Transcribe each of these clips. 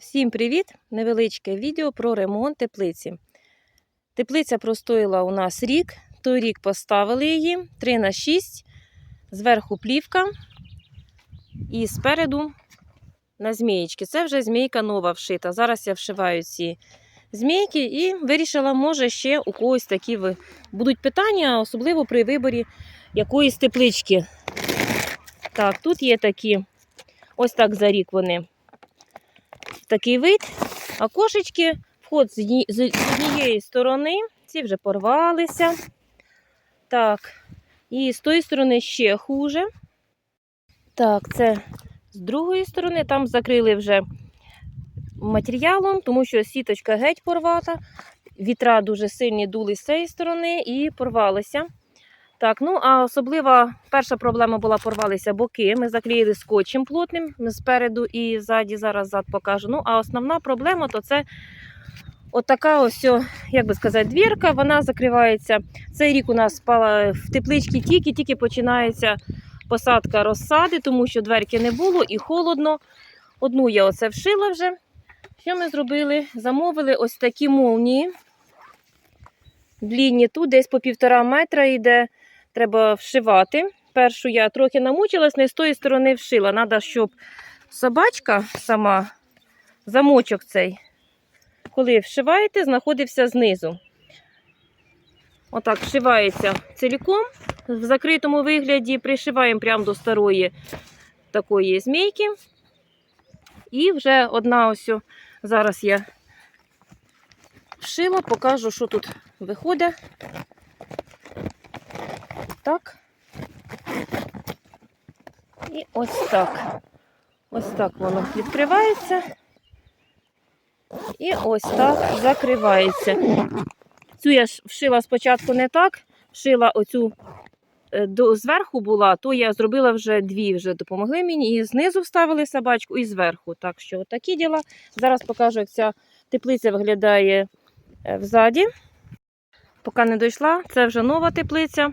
Всім привіт! Невеличке відео про ремонт теплиці. Теплиця простоїла у нас рік. Той рік поставили її 3 на 6 зверху плівка і спереду на змієчки. Це вже змійка нова вшита. Зараз я вшиваю ці змійки і вирішила, може, ще у когось такі будуть питання, особливо при виборі якоїсь теплички. Так, тут є такі, ось так за рік вони такий вид. А кошечки, вход з одні- з однієї сторони, ці вже порвалися. Так, і з тої сторони ще хуже. Так, це з другої сторони, там закрили вже матеріалом, тому що сіточка геть порвата. Вітра дуже сильні дули з цієї сторони і порвалися. Так, ну а особлива перша проблема була порвалися боки. Ми заклеїли скотчем плотним спереду і ззаді, зараз зад покажу. Ну, а основна проблема то це отака ось, як би сказати, двірка, вона закривається. Цей рік у нас спала в тепличці тільки-тільки починається посадка розсади, тому що дверки не було і холодно. Одну я оце вшила вже. Що ми зробили? Замовили ось такі молнії. Длінні тут десь по півтора метра йде треба вшивати. Першу я трохи намучилась, не з тої сторони вшила. Треба, щоб собачка сама, замочок цей, коли вшиваєте, знаходився знизу. Отак вшивається ціліком. В закритому вигляді пришиваємо прямо до старої такої змійки. І вже одна ось, зараз я вшила, покажу, що тут виходить. Так. І ось так. Ось так воно відкривається. І ось так закривається. Цю я вшила спочатку не так, вшила оцю е, до, зверху була, то я зробила вже дві, вже допомогли мені. І знизу вставили собачку, і зверху. Так що такі діла. Зараз покажу, як ця теплиця виглядає е, взаді. Поки не дійшла, це вже нова теплиця.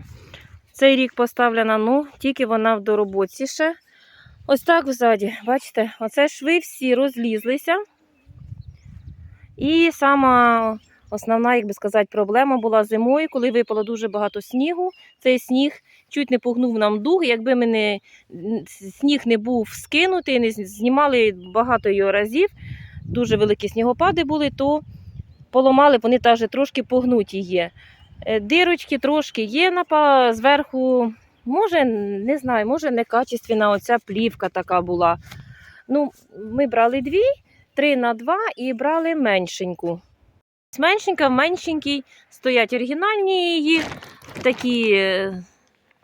Цей рік поставлена, ну, тільки вона в дороботі ще. Ось так взаді, бачите, оце шви всі розлізлися. І сама основна, як би сказати, проблема була зимою, коли випало дуже багато снігу. Цей сніг чуть не погнув нам дух. Якби ми не, сніг не був скинутий, не знімали багато його разів, дуже великі снігопади були, то поламали, вони теж трошки погнуті є. Е, Дирочки трошки є напа зверху. Може, не знаю, може некачественна оця плівка така була. Ну, ми брали дві, три на два і брали меншеньку. Меншенька, в меншенькій стоять оригінальні її такі е,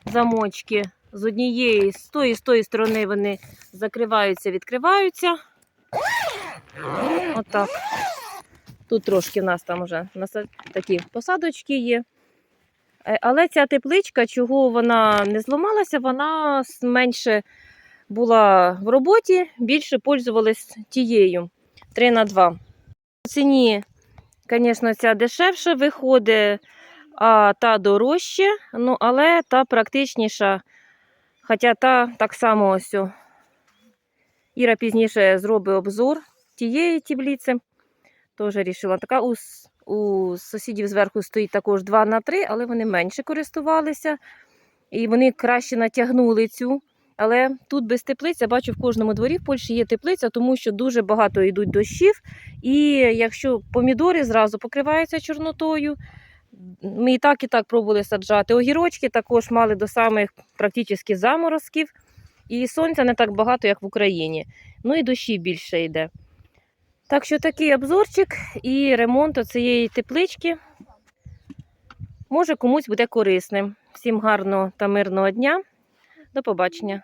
замочки. З однієї, з тої, з тої сторони вони закриваються, відкриваються. Отак. Тут трошки в нас там вже такі посадочки є. Е, Але ця тепличка, чого вона не зламалася, вона менше була в роботі, більше пользувалась тією 3 на 2. В ціні, звісно, ця дешевше виходить, а та дорожче, ну, але та практичніша. Хоча та так само ось. Іра пізніше зробить обзор тієї таблиці. Теж рішила. Така у, у сусідів зверху стоїть також 2 на 3, але вони менше користувалися. І вони краще натягнули цю. Але тут без теплиць, я бачу, в кожному дворі в Польщі є теплиця, тому що дуже багато йдуть дощів. І якщо помідори зразу покриваються чорнотою, ми і так, і так пробували саджати. Огірочки також мали до самих практично заморозків. І сонця не так багато, як в Україні. Ну і дощі більше йде. Так що такий обзорчик і ремонт цієї теплички може комусь буде корисним. Всім гарного та мирного дня. До побачення.